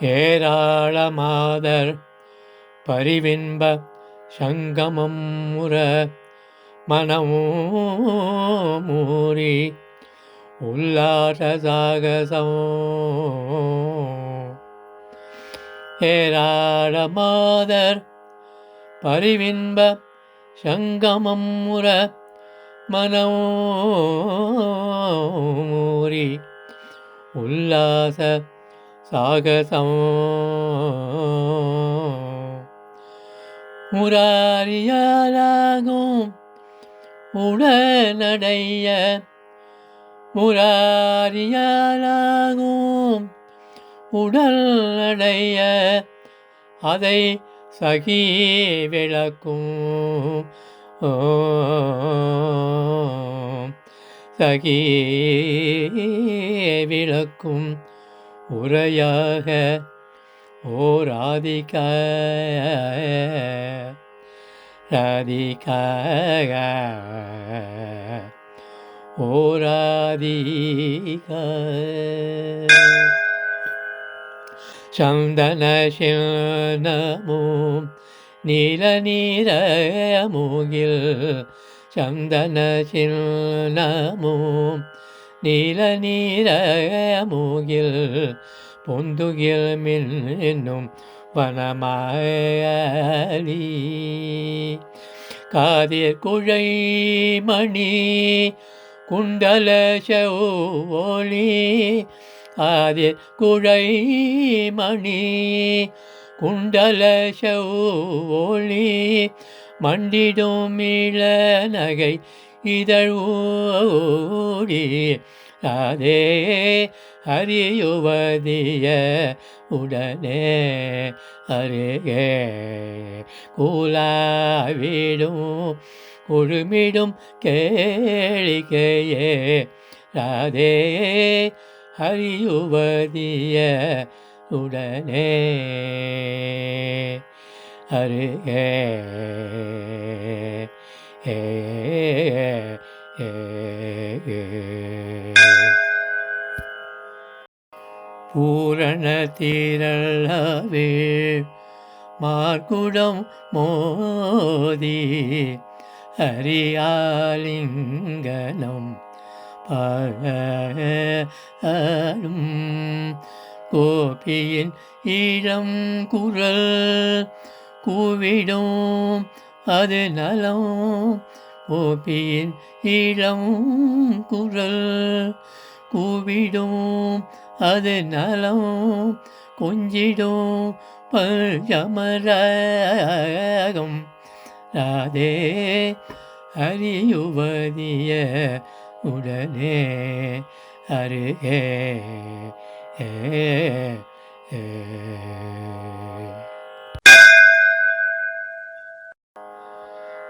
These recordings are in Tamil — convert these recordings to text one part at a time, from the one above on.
ஏராளமாதர் பரிவின்ப சங்கமம் முற மனமூரி உல்லாச சாகசம். ஏராளமாதர் பரிவின்ப சங்கமம் முற மனமூரி உல்லாச சாகசம். முராரியாலாகும் உடனடைய முராரியாலாகும் உடனடைய அதை சகி விளக்கும். சகியே விளக்கும் உரையாக ஓராதிக ராதிக ஓராதிக சந்தன சின்னமும் நீல நீர மூகில் சந்தன சின்னமும் நீல நீர மூகில் பொந்துகில் மின்னும் வனமாயலி. காதிர் குழை மணி குண்டல செவ்வொளி. ஆதிர் குழை மணி குண்டல ஒளி மண்டிடும் இள நகை இதழூடி அதே அறியுவதிய உடனே அருகே கூலாவிடும் குழுமிடும் கேளிக்கையே. ராதே அறியுவதிய உடனே அருகே ஏ பூரண தீரளவே மார்குடம் மோதி ஹரியாலிங்கனம் பாடும் கோபியின் ஈழம் குரல். கூவிடும் அது நலம். கோபியின் ஈழம் குரல். கூவிடும் அது நலம். கொஞ்சிடும் பழமரகம் ராதே அறியுவதிய உடனே அருகே.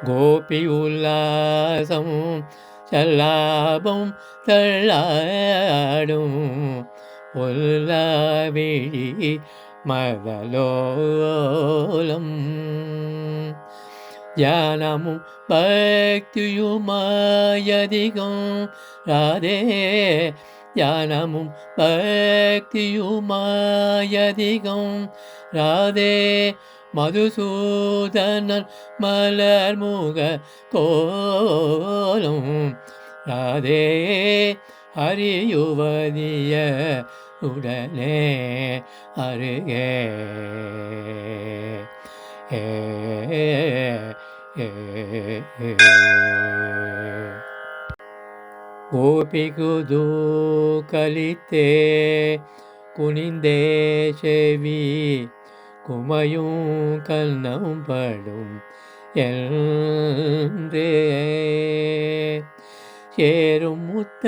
கோபி உல்லாசம் சல்லாபம் தள்ளாடும் பொல்லாவிழி மதலோலம் ஞானமும் பக்தியுமாயதிகம் ராதே ஞானமும் பக்தியுமாயதிகம். ராதே மதுசூதனன் மலர் முக கோலும். ராதே அறியுவதிய உடனே அருகே. ஏ ஏ ஏ. கோபிகுது கலித்தே குனிந்தே செவி குமையும் கண்ணம் படும் என்றே. சேரும் முத்த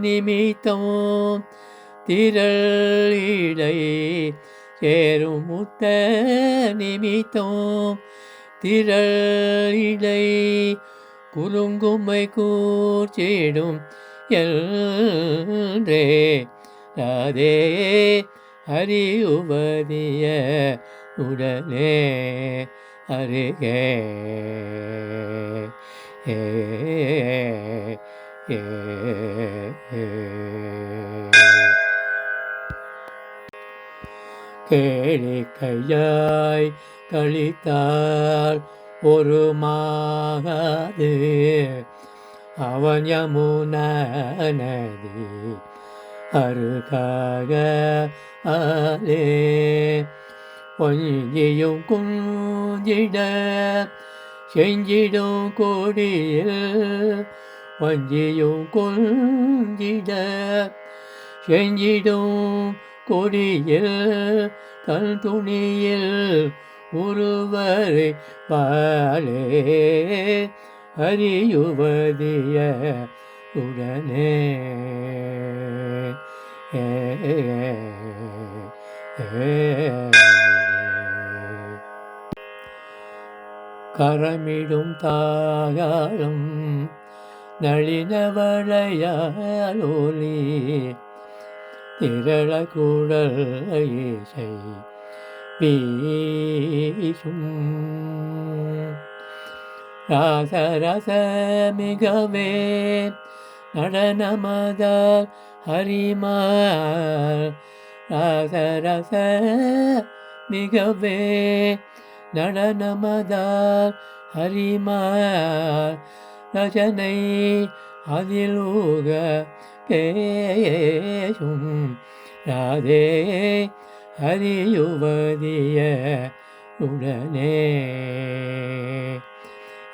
நிமித்தம் திரள் இடை சேரும் முத்த நிமித்தம் திரள் குலுங்குமை கூர்ச்சிடும் என்றே. ராதே ஹரி உபதிய உடலே அருகே. ஏ கேளிக்கையாய் கழித்தாள் ஒரு மாகாது அவன் யமுனதி அருகாக ஆலே கொஞ்சியும் குஞ்சிட செஞ்சிடும் கொடியில் வஞ்சியும் கொஞ்சிட செஞ்சிடும் கொடியில் தன் துணியில் ஒருவரை பாலே அறியுவதிய உடனே. கரமிடும் தாயாலும் நளினவளையாலோலி திரள குடல் இசை வீசும். ராசரச மிகவே நடனமதால் ஹரிமார். ராசரச மிகவே நடனமதால் ஹரிமார். ரஜனை அதிலூக பேசும். ராதே அறியுவதிய உடனே.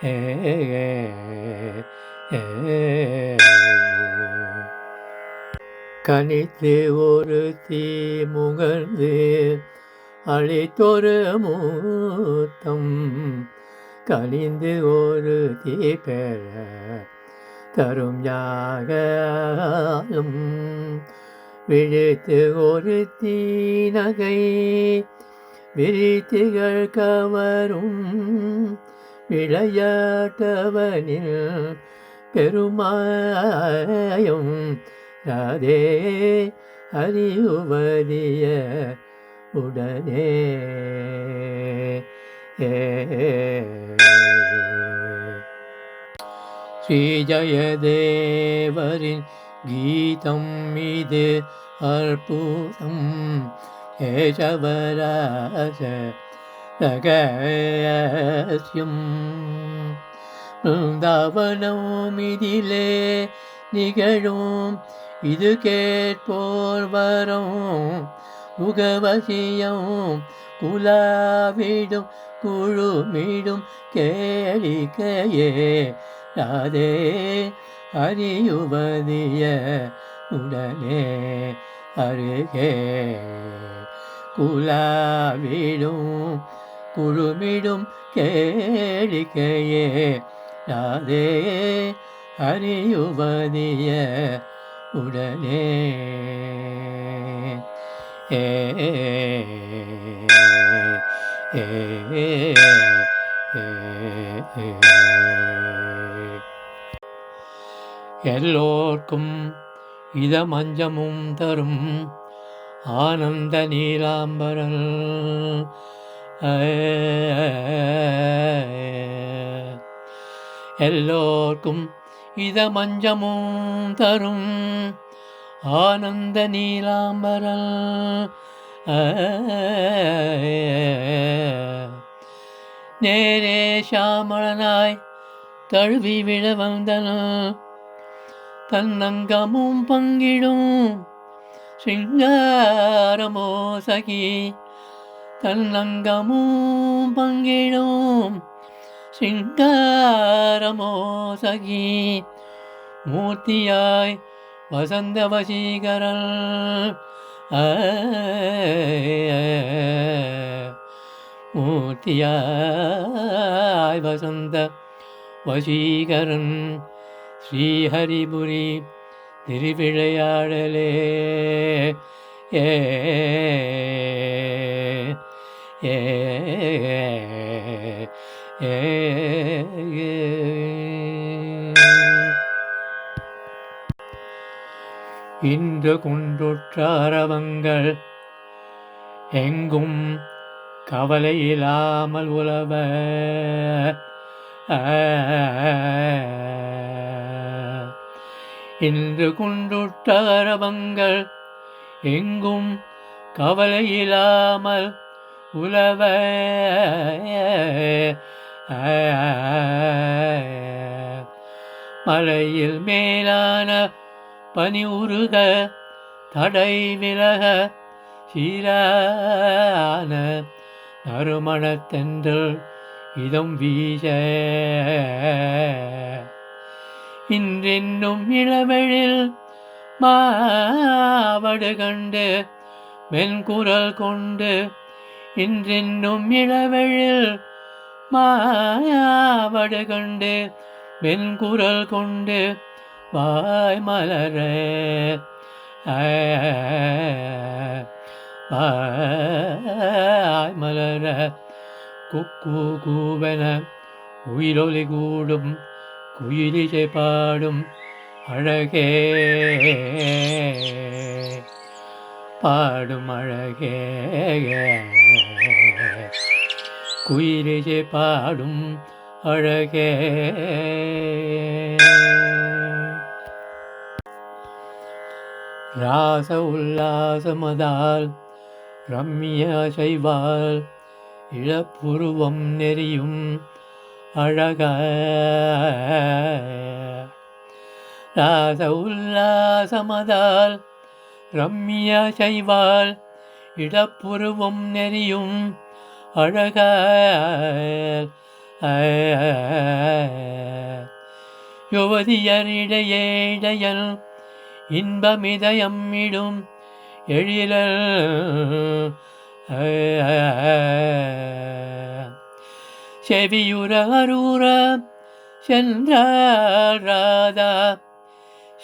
ஏ, ஏ, கனித்து ஒரு தீ முகர்ந்து அழித்தொரு மூத்தம். கனிந்து ஒரு தீ பெற தரும் யாகம் விழித்து ஒரு தீநகை விரித்திகள் கவரும் விளையாட்டவனில் பெருமாயம். ராதே அறிவுவதிய உடனே ஸ்ரீ ஜயதேவரின் கீதம் இது அற்புதம் கேசவராச ரகசியம் பிருந்தாவனம் இதிலே நிகழும் இது கேட்போர் வரும் முகவசியம் குலாவிடும் குழுமிடும் கேளிக்கையே ராதே அறியுவதிய உடனே அருகே குலாவிடும் குழுமிடும் கேளிக்கையே ராதே அறியுவதிய உடனே ஏ ஏ, ஏ, ஏ. எல்லோர்க்கும் இதமஞ்சமும் தரும் ஆனந்த நீலாம்பரல். எல்லோர்க்கும் இதமஞ்சமும் தரும் ஆனந்த நீலாம்பரல். நேரே சாமளனாய் தழுவி விழ வந்தன தன்னங்கமும் பங்கிடும். சிங்காரமோ சகி தன்னங்கமும் பங்கிடும். சிங்காரமோ சகி மூர்த்தியாய் வசந்த வசீகரல் மூர்த்தியாய் வசந்த வசீகரன். ஸ்ரீஹரிபுரி திருவிளையாடலே. ஏ இன்று குன்றுற்றாரவங்கள் எங்கும் கவலை இல்லாமல் உலவ. இன்று குன்றுற்றாரவங்கள் எங்கும் கவலையில்லாமல் உலவ. மலையில் மேலான பனி உருக தடை விலக சீரான நறுமணத்தென்றல் இதம் வீச இன்றென்னும் இளவெழில் மாவடு கண்டு மென்குரல் கொண்டு இன்றென்னும் இளவெழில் மாவடு கண்டு மென்குரல் கொண்டு வாய் மலர வாய் மலர குக்கு கூவன உயிரொலி கூடும் குயிலிசை பாடும் அழகே. பாடும் அழகே. குயிலிசை பாடும் அழகே. ராச உல்லாசமதால் ரம்மிய செய்வாள் இழப்புருவம் நெறியும் அழக. ராச உல்லாசமதால் ரம்மிய செய்வாள் இடப்புருவம் நெறியும் அழக. யுவதியரிடையே இடையல் இன்பமிதயம் இடும் எழிலல் செவியுற அரூர சென்றாள் ராதா.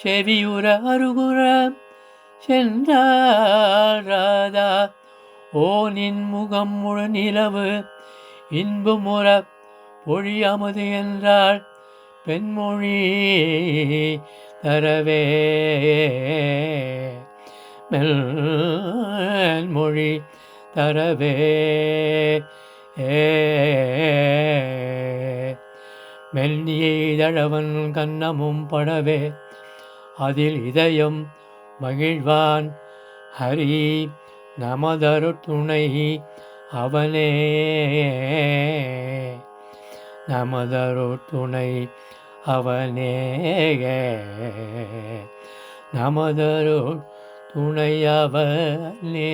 செவியுற அருகுற சென்றாள் ராதா. ஓ நின் முகம் முழு நிலவு இன்புமுற பொழியாமது என்றாள் பெண்மொழி தரவே. மெல்மொழி தரவே. மெல்லியதழவன் கன்னமும் படவே. அதில் இதயம் மகிழ்வான். ஹரி நமதரு துணை அவனே. நமதரு துணை அவனே. நமதரு துணையவனே